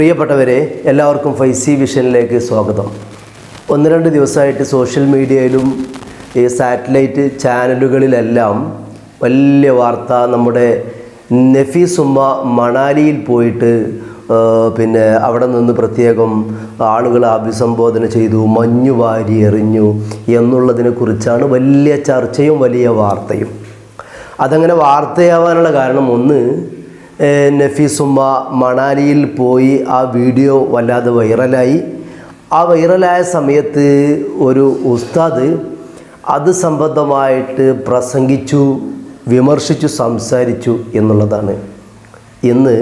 പ്രിയപ്പെട്ടവരെ എല്ലാവർക്കും ഫൈസി വിഷനിലേക്ക് സ്വാഗതം. ഒന്ന് രണ്ട് ദിവസമായിട്ട് സോഷ്യൽ മീഡിയയിലും ഈ സാറ്റലൈറ്റ് ചാനലുകളിലെല്ലാം വലിയ വാർത്ത നമ്മുടെ നഫീസുമ്മ മണാലിയിൽ പോയിട്ട് പിന്നെ അവിടെ നിന്ന് പ്രത്യേകം ആളുകളെ അഭിസംബോധന ചെയ്തു മഞ്ഞു വാരി എറിഞ്ഞു എന്നുള്ളതിനെ കുറിച്ചാണ് വലിയ ചർച്ചയും വലിയ വാർത്തയും. അതങ്ങനെ വാർത്തയാവാനുള്ള കാരണം ഒന്ന് നഫീസുമ്മ മണാലിയിൽ പോയി ആ വീഡിയോ വല്ലാതെ വൈറലായി. ആ വൈറലായ സമയത്ത് ഒരു ഉസ്താദ് അത് സംബന്ധമായിട്ട് പ്രസംഗിച്ചു വിമർശിച്ചു സംസാരിച്ചു എന്നുള്ളതാണ്. ഇന്ന്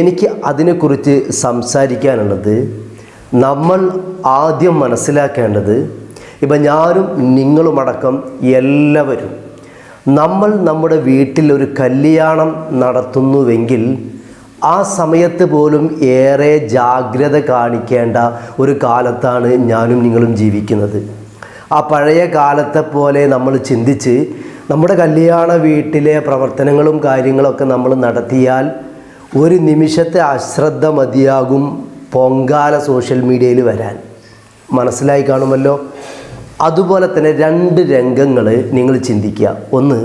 എനിക്ക് അതിനെക്കുറിച്ച് സംസാരിക്കാനുള്ളത് നമ്മൾ ആദ്യം മനസ്സിലാക്കേണ്ടത് ഇപ്പം ഞാനും നിങ്ങളുമടക്കം എല്ലാവരും നമ്മൾ നമ്മുടെ വീട്ടിൽ ഒരു കല്യാണം നടത്തുന്നുവെങ്കിൽ ആ സമയത്ത് പോലും ഏറെ ജാഗ്രത കാണിക്കേണ്ട ഒരു കാലത്താണ് ഞാനും നിങ്ങളും ജീവിക്കുന്നത്. ആ പഴയ കാലത്തെ പോലെ നമ്മൾ ചിന്തിച്ച് നമ്മുടെ കല്യാണ വീട്ടിലെ പ്രവർത്തനങ്ങളും കാര്യങ്ങളൊക്കെ നമ്മൾ നടത്തിയാൽ ഒരു നിമിഷത്തെ അശ്രദ്ധ മതിയാകും പൊങ്കാല സോഷ്യൽ മീഡിയയിൽ വരാൻ. മനസ്സിലായി കാണുമല്ലോ? അതുപോലെ തന്നെ രണ്ട് രംഗങ്ങൾ നിങ്ങൾ ചിന്തിക്കുക. ഒന്ന്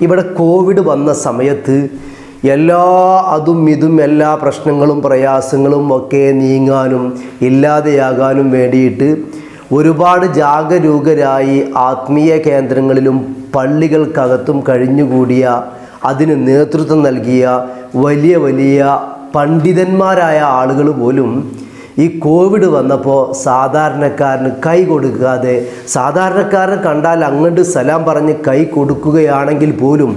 ഇവിടെ കോവിഡ് വന്ന സമയത്ത് എല്ലാ അതും ഇതും എല്ലാ പ്രശ്നങ്ങളും പ്രയാസങ്ങളും ഒക്കെ നീങ്ങാനും ഇല്ലാതെയാകാനും വേണ്ടിയിട്ട് ഒരുപാട് ജാഗരൂകരായി ആത്മീയ കേന്ദ്രങ്ങളിലും പള്ളികൾക്കകത്തും കഴിഞ്ഞുകൂടിയ അതിന് നേതൃത്വം നൽകിയ വലിയ വലിയ പണ്ഡിതന്മാരായ ആളുകൾ പോലും ഈ കോവിഡ് വന്നപ്പോൾ സാധാരണക്കാരന് കൈ കൊടുക്കാതെ സാധാരണക്കാരനെ കണ്ടാൽ അങ്ങോട്ട് സലാം പറഞ്ഞ് കൈ കൊടുക്കുകയാണെങ്കിൽ പോലും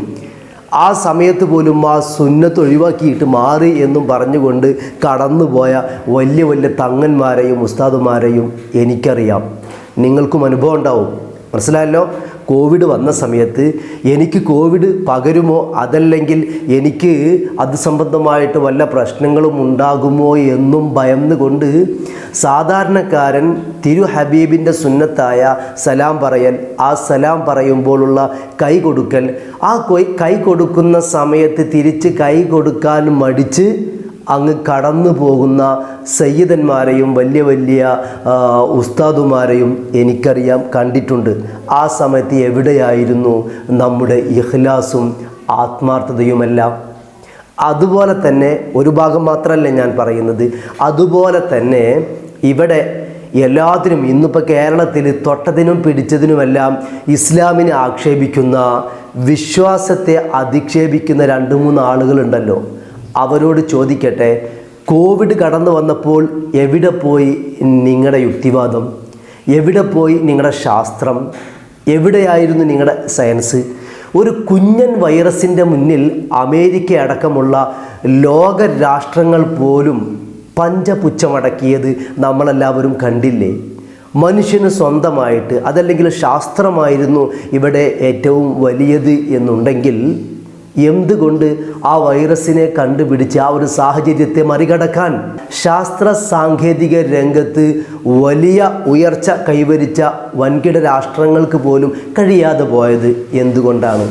ആ സമയത്ത് പോലും ആ സുന്നത്ത് ഒഴിവാക്കിയിട്ട് മാറി എന്നും പറഞ്ഞുകൊണ്ട് കടന്നുപോയ വലിയ വലിയ തങ്ങന്മാരെയും ഉസ്താദുമാരെയും എനിക്കറിയാം. നിങ്ങൾക്കും അനുഭവം ഉണ്ടാവും. മനസ്സിലായല്ലോ? കോവിഡ് വന്ന സമയത്ത് എനിക്ക് കോവിഡ് പകരുമോ അതല്ലെങ്കിൽ എനിക്ക് അത് സംബന്ധമായിട്ട് വല്ല പ്രശ്നങ്ങളും ഉണ്ടാകുമോ എന്നും ഭയന്നുകൊണ്ട് സാധാരണക്കാരൻ തിരു ഹബീബിന്റെ സുന്നത്തായ സലാം പറയൽ ആ സലാം പറയുമ്പോഴുള്ള കൈ കൊടുക്കൽ ആ കൈ കൊടുക്കുന്ന സമയത്ത് തിരിച്ച് കൈ കൊടുക്കാൻ മടിച്ച് അങ്ങ് കടന്നു പോകുന്ന സയ്യിദന്മാരെയും വലിയ വലിയ ഉസ്താദുമാരെയും എനിക്കറിയാം കണ്ടിട്ടുണ്ട്. ആ സമയത്ത് എവിടെയായിരുന്നു നമ്മുടെ ഇഹ്ലാസും ആത്മാർത്ഥതയുമെല്ലാം? അതുപോലെ തന്നെ ഒരു ഭാഗം മാത്രമല്ല ഞാൻ പറയുന്നത്. അതുപോലെ തന്നെ ഇവിടെ എല്ലാത്തിനും ഇന്നിപ്പോൾ കേരളത്തിൽ തൊട്ടതിനും പിടിച്ചതിനുമെല്ലാം ഇസ്ലാമിനെ ആക്ഷേപിക്കുന്ന വിശ്വാസത്തെ അധിക്ഷേപിക്കുന്ന രണ്ട് മൂന്ന് ആളുകളുണ്ടല്ലോ. അവരോട് ചോദിക്കട്ടെ കോവിഡ് കടന്നു വന്നപ്പോൾ എവിടെ പോയി നിങ്ങളുടെ യുക്തിവാദം? എവിടെ പോയി നിങ്ങളുടെ ശാസ്ത്രം? എവിടെയായിരുന്നു നിങ്ങളുടെ സയൻസ്? ഒരു കുഞ്ഞൻ വൈറസിന്റെ മുന്നിൽ അമേരിക്ക അടക്കമുള്ള ലോക രാഷ്ട്രങ്ങൾ പോലും പഞ്ചപുച്ഛമടക്കിയത് നമ്മളെല്ലാവരും കണ്ടില്ലേ? മനുഷ്യന് സ്വന്തമായിട്ട് അതല്ലെങ്കിൽ ശാസ്ത്രമായിരുന്നു ഇവിടെ ഏറ്റവും വലിയത് എന്നുണ്ടെങ്കിൽ എന്തുകൊണ്ട് ആ വൈറസിനെ കണ്ടുപിടിച്ച് ആ ഒരു സാഹചര്യത്തെ മറികടക്കാൻ? ശാസ്ത്ര സാങ്കേതിക രംഗത്ത് വലിയ ഉയർച്ച കൈവരിച്ച വൻകിട രാഷ്ട്രങ്ങൾക്ക് പോലും കഴിയാതെ പോയത് എന്തുകൊണ്ടാണ്?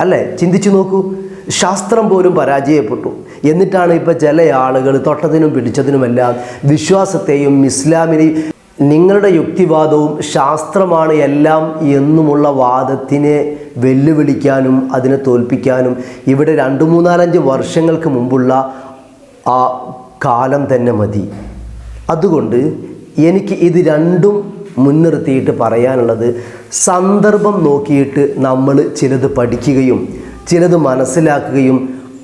അല്ലേ? ചിന്തിച്ചു നോക്കൂ. ശാസ്ത്രം പോലും പരാജയപ്പെട്ടു. എന്നിട്ടാണ് ഇപ്പോൾ ചില ആളുകൾ തൊട്ടതിനും പിടിച്ചതിനുമെല്ലാം വിശ്വാസത്തെയും ഇസ്ലാമിനെയും നിങ്ങളുടെ യുക്തിവാദവും ശാസ്ത്രമാണ് എല്ലാം എന്നുമുള്ള വാദത്തിനെ വെല്ലുവിളിക്കാനും അതിനെ തോൽപ്പിക്കാനും ഇവിടെ രണ്ട് മൂന്നാലഞ്ച് വർഷങ്ങൾക്ക് മുമ്പുള്ള ആ കാലം തന്നെ മതി. അതുകൊണ്ട് എനിക്ക് ഇത് രണ്ടും മുൻനിർത്തിയിട്ട് പറയാനുള്ളത് സന്ദർഭം നോക്കിയിട്ട് നമ്മൾ ചിലത് പഠിക്കുകയും ചിലത് മനസ്സിലാക്കുകയും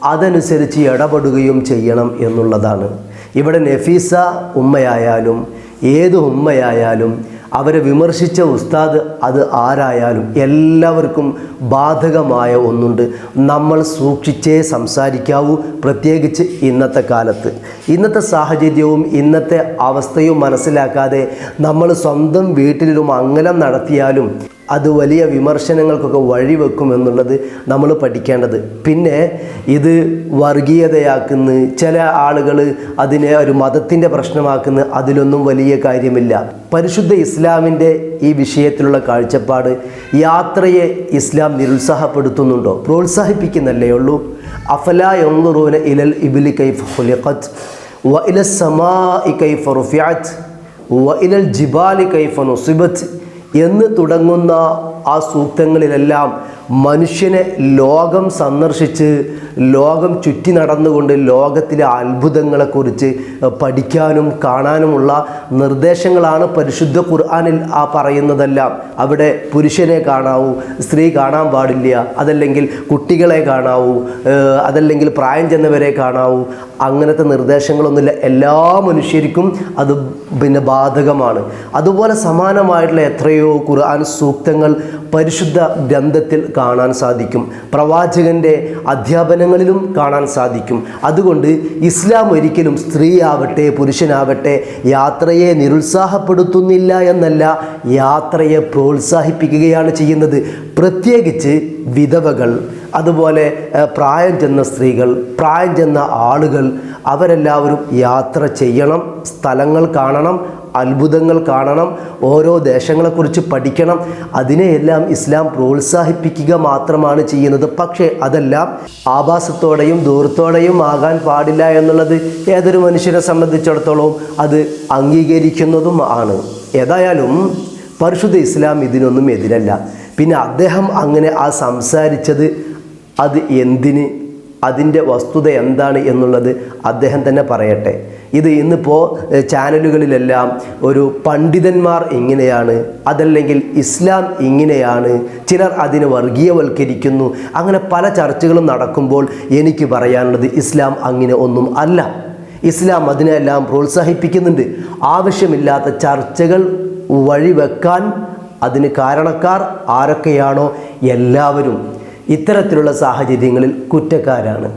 അതനുസരിച്ച് ഇടപെടുകയും ചെയ്യണം എന്നുള്ളതാണ്. ഇവിടെ നഫീസ ഉമ്മയായാലും ഏത് ഉമ്മയായാലും അവരെ വിമർശിച്ച ഉസ്താദ് അത് ആരായാലും എല്ലാവർക്കും ബാധകമായ ഒന്നുണ്ട്. നമ്മൾ സൂക്ഷിച്ചേ സംസാരിക്കാവൂ പ്രത്യേകിച്ച് ഇന്നത്തെ കാലത്ത്. ഇന്നത്തെ സാഹചര്യവും ഇന്നത്തെ അവസ്ഥയും മനസ്സിലാക്കാതെ നമ്മൾ സ്വന്തം വീട്ടിലും അങ്ങനെ നടത്തിയാലും അത് വലിയ വിമർശനങ്ങൾക്കൊക്കെ വഴിവെക്കുമെന്നുള്ളത് നമ്മൾ പഠിക്കേണ്ടത്. പിന്നെ ഇത് വർഗീയതയാക്കുന്ന ചില ആളുകൾ അതിനെ ഒരു മതത്തിന്റെ പ്രശ്നമാക്കുന്ന അതിലൊന്നും വലിയ കാര്യമില്ല. പരിശുദ്ധ ഇസ്ലാമിന്റെ ഈ വിഷയത്തിലുള്ള കാഴ്ചപ്പാട് യാത്രയെ ഇസ്ലാം നിരുത്സാഹപ്പെടുത്തുന്നുണ്ടോ? പ്രോത്സാഹിപ്പിക്കുന്നല്ലേ ഉള്ളൂ? അഫല യൊന്നുറൂന ഇലൽ ഇബിലി കൈഫ് ഹുലിഖത്ത് വ ഇല സമാഇ കൈഫ് റുഫിയാത്ത് വ ഇലൽ ജിബാലി കൈഫ് നുസിബത്ത് എന്ന് തുടങ്ങുന്ന ആ സൂക്തങ്ങളിലെല്ലാം മനുഷ്യനെ ലോകം സന്ദർശിച്ച് ലോകം ചുറ്റി നടന്നുകൊണ്ട് ലോകത്തിലെ അത്ഭുതങ്ങളെക്കുറിച്ച് പഠിക്കാനും കാണാനുമുള്ള നിർദ്ദേശങ്ങളാണ് പരിശുദ്ധ ഖുർആാനിൽ ആ പറയുന്നതെല്ലാം. അവിടെ പുരുഷനെ കാണാവൂ സ്ത്രീ കാണാൻ പാടില്ല അതല്ലെങ്കിൽ കുട്ടികളെ കാണാവൂ അതല്ലെങ്കിൽ പ്രായം ചെന്നവരെ കാണാവൂ. അങ്ങനത്തെ നിർദ്ദേശങ്ങളൊന്നുമില്ല. എല്ലാ മനുഷ്യർക്കും അത് പിന്നെ ബാധകമാണ്. അതുപോലെ സമാനമായിട്ടുള്ള എത്രയോ ഖുർആൻ സൂക്തങ്ങൾ പരിശുദ്ധ ഗ്രന്ഥത്തിൽ കാണാൻ സാധിക്കും. പ്രവാചകന്റെ അധ്യാപനങ്ങളിലും കാണാൻ സാധിക്കും. അതുകൊണ്ട് ഇസ്ലാം ഒരിക്കലും സ്ത്രീ ആവട്ടെ പുരുഷനാവട്ടെ യാത്രയെ നിരുത്സാഹപ്പെടുത്തുന്നില്ല എന്നല്ല യാത്രയെ പ്രോത്സാഹിപ്പിക്കുകയാണ് ചെയ്യുന്നത്. പ്രത്യേകിച്ച് വിധവകൾ. അതുപോലെ പ്രായം ചെന്ന സ്ത്രീകൾ പ്രായം ചെന്ന ആളുകൾ അവരെല്ലാവരും യാത്ര ചെയ്യണം സ്ഥലങ്ങൾ കാണണം അത്ഭുതങ്ങൾ കാണണം ഓരോ ദേശങ്ങളെക്കുറിച്ച് പഠിക്കണം. അതിനെയെല്ലാം ഇസ്ലാം പ്രോത്സാഹിപ്പിക്കുക മാത്രമാണ് ചെയ്യുന്നത്. പക്ഷേ അതെല്ലാം ആഭാസത്തോടെയും ദൂരത്തോടെയും ആകാൻ പാടില്ല എന്നുള്ളത് ഏതൊരു മനുഷ്യനെ സംബന്ധിച്ചിടത്തോളം അത് അംഗീകരിക്കുന്നതും ആണ്. ഏതായാലും പരിശുദ്ധ ഇസ്ലാം ഇതിനൊന്നും എതിരല്ല. പിന്നെ അദ്ദേഹം അങ്ങനെ ആ സംസാരിച്ചത് അത് എന്തിന് അതിന്റെ വസ്തുത എന്താണ് എന്നുള്ളത് അദ്ദേഹം തന്നെ പറയട്ടെ. ഇത് ഇന്നിപ്പോൾ ചാനലുകളിലെല്ലാം ഒരു പണ്ഡിതന്മാർ ഇങ്ങനെയാണ് അതല്ലെങ്കിൽ ഇസ്ലാം ഇങ്ങനെയാണ് ചിലർ അതിനെ വർഗീയവൽക്കരിക്കുന്നു. അങ്ങനെ പല ചർച്ചകളും നടക്കുമ്പോൾ എനിക്ക് പറയാനുള്ളത് ഇസ്ലാം അങ്ങനെ ഒന്നും അല്ല. ഇസ്ലാം അതിനെല്ലാം പ്രോത്സാഹിപ്പിക്കുന്നുണ്ട്. ആവശ്യമില്ലാത്ത ചർച്ചകൾ വഴിവെക്കാൻ അതിന് കാരണക്കാർ ആരൊക്കെയാണോ എല്ലാവരും. ഇത്തരത്തിലുള്ള സാഹചര്യങ്ങളിൽ കുറ്റക്കാരാണ്.